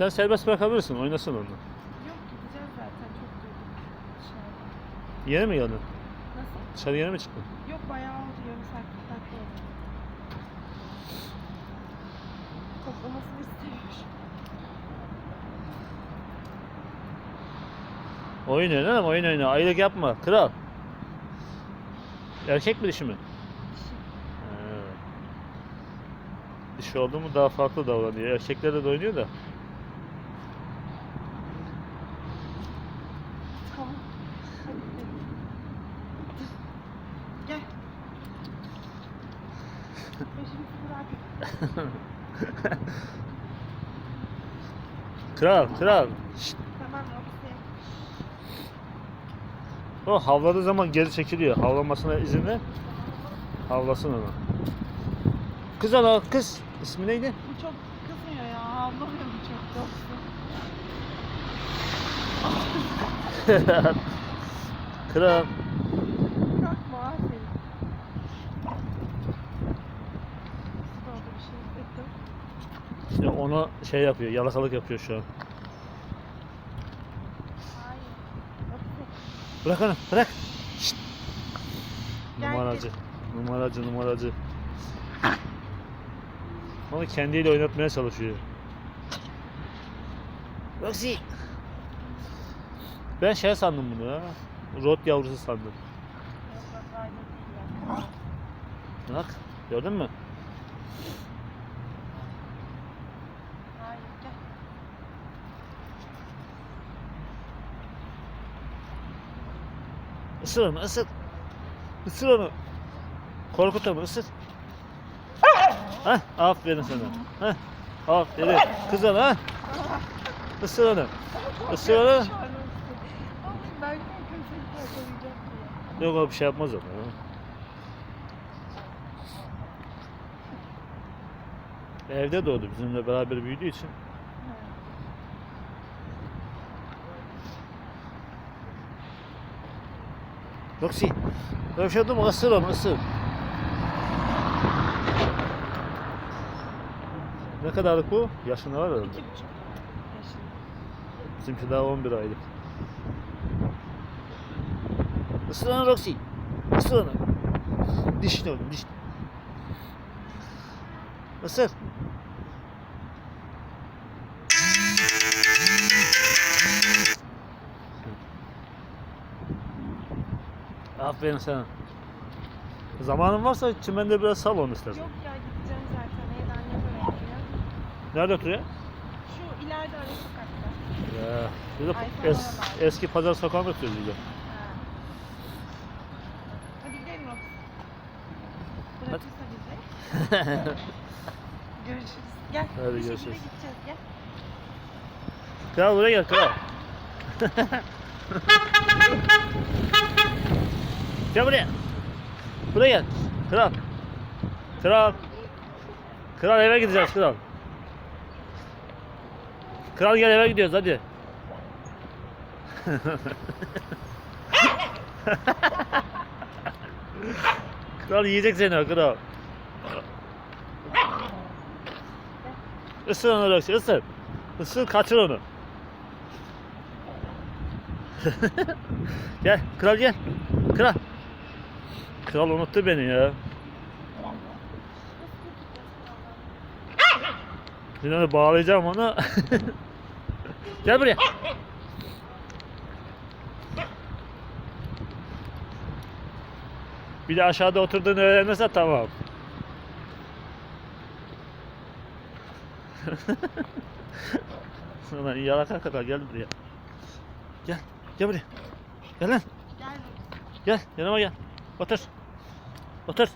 Sen serbest bırakabilirsin. Oynasın onu. Yok gideceğiz zaten çok durduk dışarıda. Yeni mi geldin? Nasıl? Dışarı yeni mi çıktın? Yok bayağı oldu yarım saat 40 dakika oldu. Toplamasını istemiyor. Oyun oyna ama oyun oyna. Aylık yapma. Kral. Erkek mi dişi mi? Dişi. He. Dişi oldu mu daha farklı davranıyor. Erkeklerle de oynuyor da. Tamam. Hadi gidelim. Gel. Peşimizi bırak. Kral, kral. Şşt. Tamam Roxy. O havladığı zaman geri çekiliyor. Havlamasına izin ver. Havlasın onu. Kız ana kız. İsmi neydi? Bu çok kızmıyor ya. Havlamıyor bu çok Roxy. Kral. Kalkma aferin. Nasıl oldu bir şey hissettim. İşte onu şey yapıyor. Yalakalık yapıyor şu an. Bırak onu. Bırak. Şşt. Numaracı. Numaracı numaracı. Onu kendiyle oynatmaya çalışıyor. Roxy. Ben şey sandım bunu ya. Rot yavrusu sandım. Bak gördün mü? Hayır gel. Isır onu ısır. Isır onu. Korkut onu ısır. Hah aferin sana. Hah aferin. Kız ona ha. Isır onu. Isır onu. Ben parçalayacak diye. Yok o bir şey yapmaz ona. Evde doğdu bizimle beraber büyüdüğü için. Şey oldu mu? Isır onu ısır. Ne kadarlık bu? Yaşında var herhalde. Bizimki daha 11 aylık. Isır onu Roxy. Isır onu. Dişini oğlum dişini. Isır. Aferin sana. Zamanın varsa çimende biraz sal onu istersen. Yok ya gideceğim zaten. Evden annem bekliyor. Nerede oturuyor? Şu ileride ara sokakta. Ya, burada Ay, es, sonra var. eski pazar sokağında oturuyor burada. Ha. Hadi gidelim Rox. Bırakırsa bizi. Görüşürüz. Gel. Hadi bir şekilde görüşürüz. gideceğiz. Gel. Kral buraya gel kral. gel buraya. Buraya gel. Kral. Kral. Kral eve gideceğiz kral. Kral gel eve gidiyoruz hadi. kral yiyecek seni kral. Isır onu Roxy ısır. Isır kaçır onu. gel kral gel. Kral. Kral unuttu beni ya. Şimdi bağlayacağım onu. gel buraya. Bir de aşağıda oturduğunu öğrenirse tamam. Ulan yalaka kadar gel buraya. Gel. Gel buraya. Gel lan. Gel. Gel yanıma gel. Otur. Otur.